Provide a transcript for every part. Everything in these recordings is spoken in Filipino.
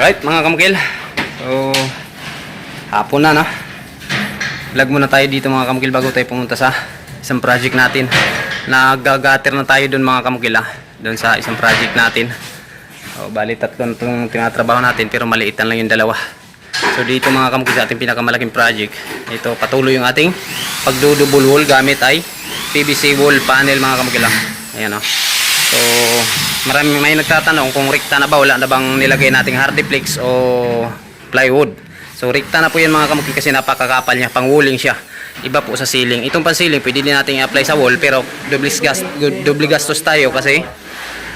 Right, mga kamukil. So, hapon na, no? Vlog muna tayo dito mga kamukil bago tayo pumunta sa isang project natin. Nagagater na tayo doon mga kamukil, ah. Doon sa isang project natin. O, bali tatlo na itong tinatrabaho natin pero maliitan lang yung dalawa. So dito mga kamukil sa ating pinakamalaking project. Ito patuloy yung ating pagdudubol wall gamit ay PVC wall panel mga kamukil. ah. Ayan o. So marami may nagtatanong kung rekta na ba wala na bang nilagay nating hardiplex o plywood. So rekta na po yan mga kamukil kasi napakakapal niya, pang walling siya. Iba po sa ceiling. Itong pan ceiling pwede din natin i-apply sa wall pero doble gas, doble gastos tayo kasi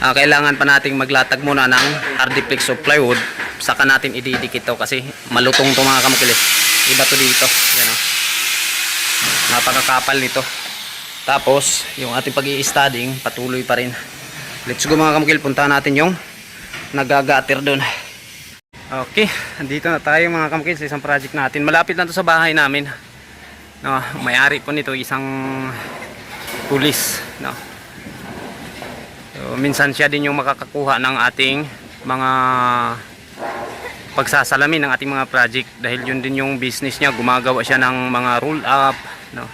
Ah, kailangan pa nating maglatag muna ng hardiplex o plywood saka natin ididikit to kasi malutong to mga kamukilis iba to dito yan o napakakapal nito tapos yung ating pag i-studying patuloy pa rin let's go mga kamukil. Punta natin yung nagagatir doon okay andito na tayo mga kamukil sa isang project natin. Malapit na to sa bahay namin. No, may-ari po nito isang pulis no? So, minsan siya din yung makakakuha ng ating mga pagsasalamin ng ating mga project. Dahil yun din yung business niya gumagawa siya ng mga roll up no,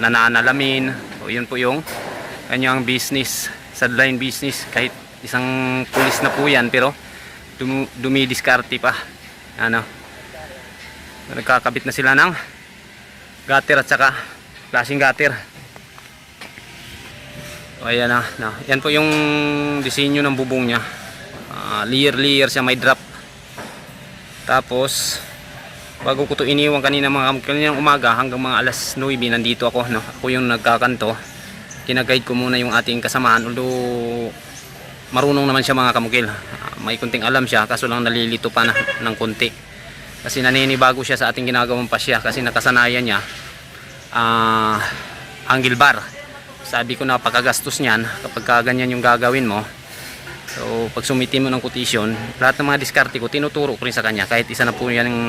nananalamin. So, yun po yung kanyang business sideline business kahit isang pulis na po yan pero dum dumidiskarte pa ano nagkakabit na sila ng gutter at saka flashing gutter o ayan na, na. Yan po yung disenyo ng bubong niya. Ah, layer layer siya may drop. Tapos bago ko to iniwan kanina mga kaninang umaga hanggang mga alas 9 nandito ako no. Ako yung nagkakanto. Kinaguide ko muna yung ating kasamahan although marunong naman siya mga kamukil. Ah, may kunting alam siya kaso lang nalilito pa na ng kunti. Kasi naninibago siya sa ating ginagawang pasya kasi nakasanayan niya ah angle bar sabi ko napakagastos niyan kapag ka ganyan yung gagawin mo so pag sumiti mo ng quotation lahat ng mga diskarte ko tinuturo ko rin sa kanya kahit isa na po yan yung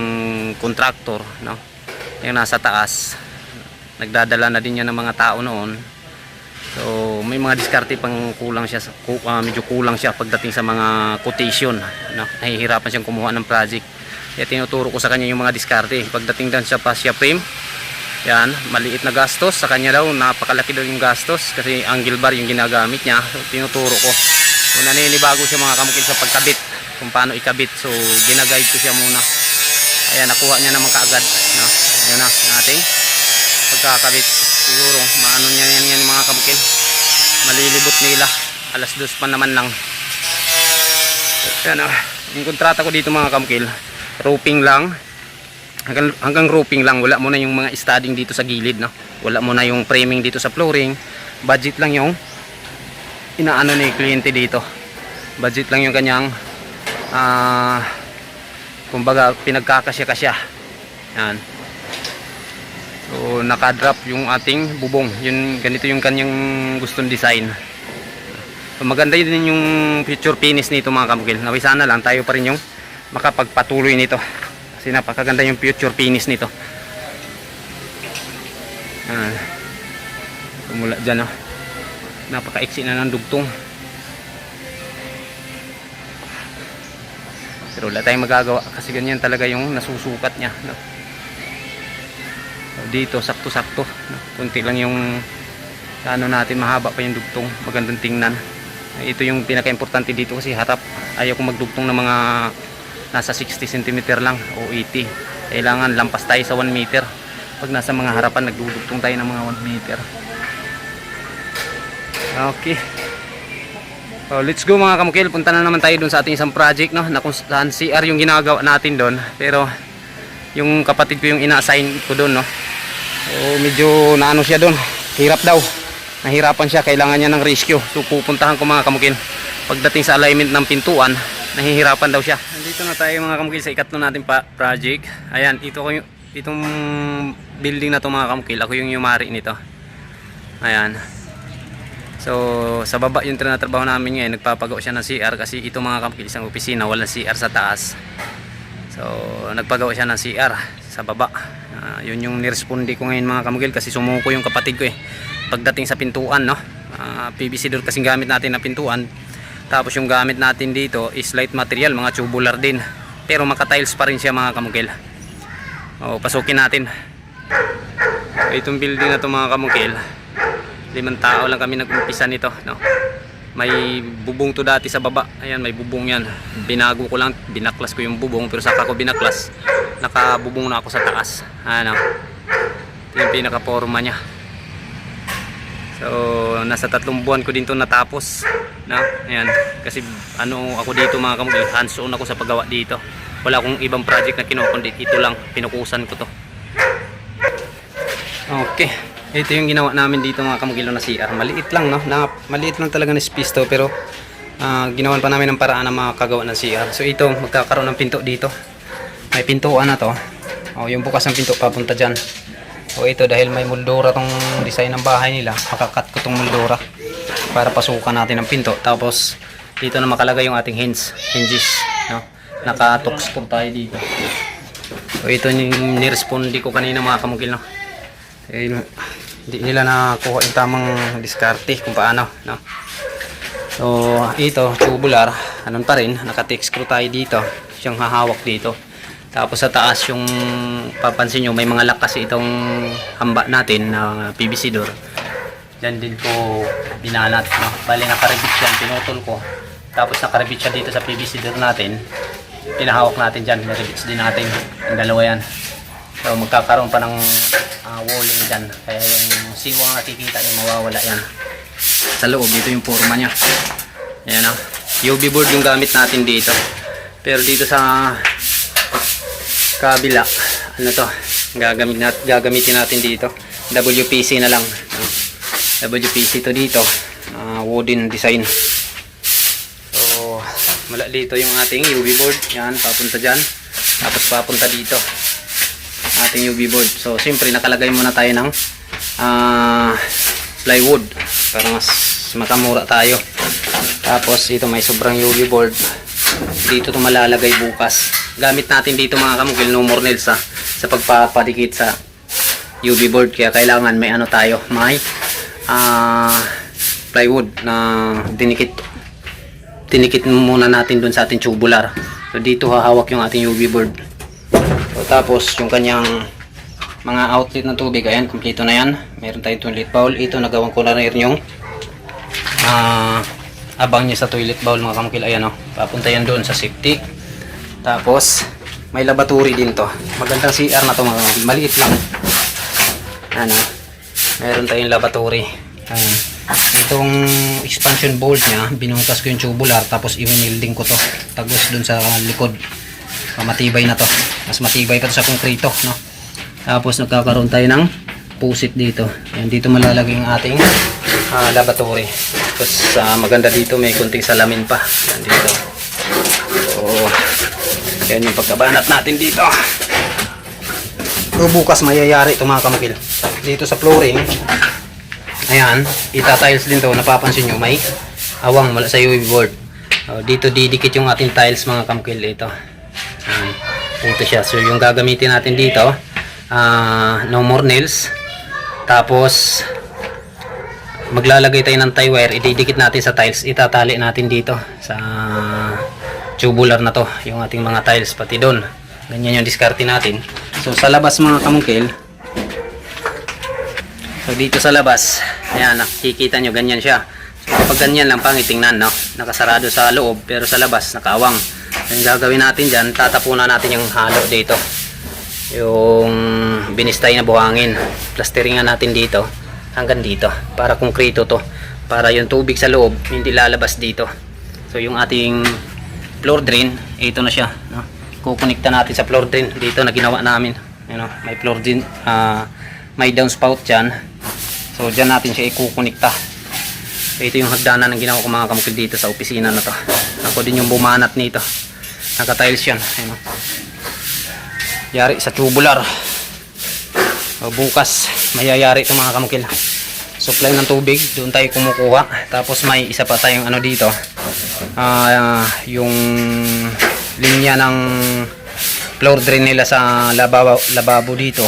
contractor no? yung nasa taas nagdadala na din yan ng mga tao noon may mga diskarte pang kulang siya ah, medyo kulang siya pagdating sa mga quotation no? nahihirapan siyang kumuha ng project kaya tinuturo ko sa kanya yung mga diskarte pagdating dan sa fascia frame yan, maliit na gastos. Sa kanya daw, napakalaki daw yung gastos kasi angle bar yung ginagamit niya. So, tinuturo ko. So, naninibago siya mga kamukil sa pagkabit. Kung paano ikabit. So, ginaguide ko siya muna. Ayan, nakuha niya naman kaagad. No? Ayan na, nating pagkakabit. Siguro, maano niya yan yan mga kamukil. Malilibot nila. Alas dos pa naman lang. Ayan, ah. yung kontrata ko dito mga kamukil. Roofing lang hanggang, hanggang roofing lang wala mo na yung mga studding dito sa gilid no wala mo na yung framing dito sa flooring budget lang yung inaano ni kliyente dito budget lang yung kanyang ah kumbaga pinagkakasya kasya yan so nakadrop yung ating bubong. Yun ganito yung kanyang gustong design. So, maganda din yung future finish nito mga kamukil nawi sana lang tayo pa rin yung makapagpatuloy nito. Kasi napakaganda yung future finish nito. Ah, mula dyan oh. napakaiksi na ng dugtong. Pero wala tayong magagawa kasi ganyan talaga yung nasusukat niya no? Dito sakto sakto no? kunti lang yung ano natin mahaba pa yung dugtong. Magandang tingnan. Ito yung pinaka importante dito kasi harap. Ayaw kong magdugtong ng mga nasa 60 cm lang o 80 kailangan lampas tayo sa 1 meter. Pag nasa mga harapan nagdudugtong tayo ng mga 1 meter. Okay. So let's go mga kamukil. Punta na naman tayo dun sa ating isang project no, na kung saan CR yung ginagawa natin doon pero yung kapatid ko yung ina-assign ko doon no so medyo naano siya doon. Hirap daw. Nahirapan siya. Kailangan niya ng rescue. So pupuntahan ko mga kamukil pagdating sa alignment ng pintuan nahihirapan daw siya. Nandito na tayo mga kamukil sa ikatlo natin pa project. Ayan ito ko yung itong building na to mga kamukil ako yung yumari nito. Ayan. So sa baba yung trinatrabaho namin ngayon nagpapagawa siya ng CR kasi ito mga kamukil isang opisina walang CR sa taas. So nagpagawa siya ng CR sa baba Ah, yun yung niresponde ko ngayon mga kamukil kasi sumuko yung kapatid ko eh pagdating sa pintuan no Ah, PVC door kasing gamit natin na pintuan tapos yung gamit natin dito is light material mga tubular din pero maka-tiles pa rin siya mga kamukil. O, pasukin natin. So, itong building na to mga kamukil, limang tao lang kami nag-umpisa nito. No? May bubong to dati sa baba. Ayan, may bubong yan. Binago ko lang, binaklas ko yung bubong, pero saka ko binaklas, nakabubong na ako sa taas. Ano? Yung pinaka-forma niya. So, nasa tatlong buwan ko din to natapos. Na, ayan. Kasi ano ako dito mga kamukil, hands on ako sa paggawa dito. Wala akong ibang project na kinuha kundi ito lang, pinukusan ko to. Okay. Ito yung ginawa namin dito mga kamukilo na CR. Maliit lang no. Na, maliit lang talaga na space to pero ah, ginawan pa namin ng paraan na makagawa ng CR. So ito magkakaroon ng pinto dito. May pintuan na to. O yung bukas ng pinto papunta diyan. O ito dahil may moldura tong design ng bahay nila, makakat ko tong moldura para pasukan natin ang pinto. Tapos dito na makalagay yung ating hinge, hinges, no. Naka-tox po tayo dito. So ito yung niresponde ko kanina mga kamukil no. Eh, hindi nila nakuha yung tamang diskarte kung paano no? so ito tubular. Anon pa rin? Naka-text screw tayo dito. Siyang hahawak dito. Tapos sa taas yung papansin nyo may mga lakas itong hamba natin na PVC door dyan din ko binanat no? bali nakaribit yan. Pinutol ko. Tapos nakaribit siya dito sa PVC door natin. Pinahawak natin dyan. Niribits din natin. Yung dalawa yan. So magkakaroon pa ng ah, walling dyan. Kaya yung siwang nakikita nyo mawawala yan. Sa loob, dito yung forma niya. Ayan o. UV board yung gamit natin dito. Pero dito sa kabila, ano to, gagamit nat gagamitin natin dito. WPC na lang. WPC to dito. ah, wooden design. So, mula dito yung ating UV board. Yan, papunta dyan. Tapos papunta dito ating UV board. So, siyempre nakalagay muna tayo ng ah, plywood para mas makamura tayo. Tapos, ito may sobrang UV board. Dito to malalagay bukas. Gamit natin dito mga kamukil no more nails ha, sa pagpapadikit sa UV board. Kaya kailangan may ano tayo, may ah, plywood na dinikit tinikit muna natin dun sa ating tubular. So, dito hahawak yung ating UV board. Tapos yung kanyang mga outlet ng tubig, ayan, kompleto na yan. Meron tayong toilet bowl. Ito, nagawan ko na rin yung ah, abang niya sa toilet bowl mga kamukil. Ayan o, papunta yan doon sa safety. Tapos, may laboratory din to. Magandang CR na to mga kamukil. Maliit lang. Ano, meron tayong laboratory. Ayan. Itong expansion bolt niya, binutas ko yung tubular tapos i-welding ko to. Tagos dun sa likod. Ah, matibay na to mas matibay pa to sa konkrito no? Tapos nagkakaroon tayo ng pusit dito. Ayan, dito malalagay yung ating ah, laboratory. Tapos ah, maganda dito may kunting salamin pa. Ayan, dito. So yan yung pagkabanat natin dito. So bukas mayayari ito mga kamakil. Dito sa flooring ayan itatiles din to. Napapansin nyo may awang mula sa UV board. Oh, dito didikit yung ating tiles mga kamkil ito Ayan. Ito siya. So, yung gagamitin natin dito, ah, no more nails. Tapos, maglalagay tayo ng tie wire. Ididikit natin sa tiles. Itatali natin dito sa tubular na to. Yung ating mga tiles pati doon. Ganyan yung diskarte natin. So, sa labas mga kamungkil, so dito sa labas, ayan, nakikita nyo, ganyan siya. So, kapag ganyan lang pangit tingnan, no? Nakasarado sa loob, pero sa labas, nakawang. Yung gagawin natin dyan, tatapunan natin yung halo dito. Yung binistay na buhangin. Plasteringan natin dito hanggang dito. Para konkrito to. Para yung tubig sa loob, hindi lalabas dito. So yung ating floor drain, ito na siya. No? Kukonekta natin sa floor drain. Dito na ginawa namin. You know, may floor drain, ah, may downspout dyan. So dyan natin siya ikukonekta. So, ito yung hagdanan ng ginawa ko mga kamukil dito sa opisina na to. Ako din yung bumanat nito. Naka-tiles yan. Ayun, oh. Yari sa tubular. O, bukas, mayayari ito mga kamukil. Supply ng tubig, doon tayo kumukuha. Tapos may isa pa tayong ano dito. Ah, yung linya ng floor drain nila sa lababo, lababo dito.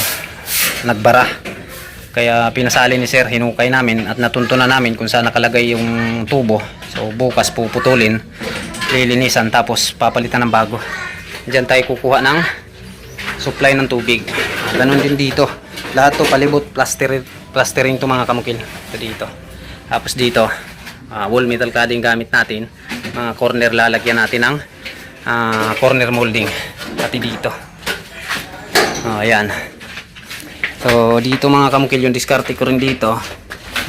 Nagbara. Kaya pinasali ni sir, hinukay namin at natunto na namin kung saan nakalagay yung tubo. So bukas puputulin, lilinisan tapos papalitan ng bago. Diyan tayo kukuha ng supply ng tubig. Ganon din dito. Lahat to palibot plaster plastering to mga kamukil. Ito dito. Tapos dito, ah, wall metal cladding gamit natin. Mga corner lalagyan natin ng ah, corner molding. Pati dito. Oh, ayan. So, dito mga kamukil yung diskarte ko rin dito.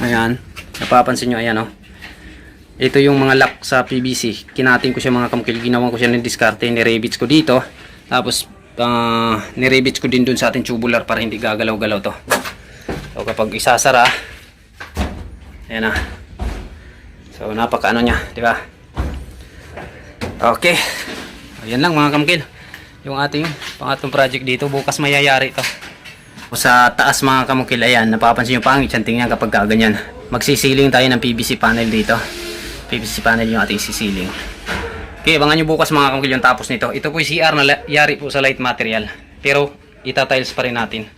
Ayan. Napapansin nyo, ayan oh. Ito yung mga lock sa PVC. Kinatin ko siya mga kamukil. Ginawa ko siya ng diskarte. Nirebits ko dito. Tapos, uh, nirebits ko din dun sa ating tubular para hindi gagalaw-galaw to. So, kapag isasara, ayan na. So, napaka ano niya, di ba? Okay. Ayan lang mga kamukil. Yung ating pangatlong project dito. Bukas mayayari to. O sa taas mga kamukil, ayan, napapansin yung pangit yan, tingnan kapag kaganyan. Magsisiling tayo ng PVC panel dito. PVC panel yung ating sisiling. Okay, abangan nyo bukas mga kamukil yung tapos nito. Ito po yung CR na yari po sa light material. Pero, itatiles pa rin natin.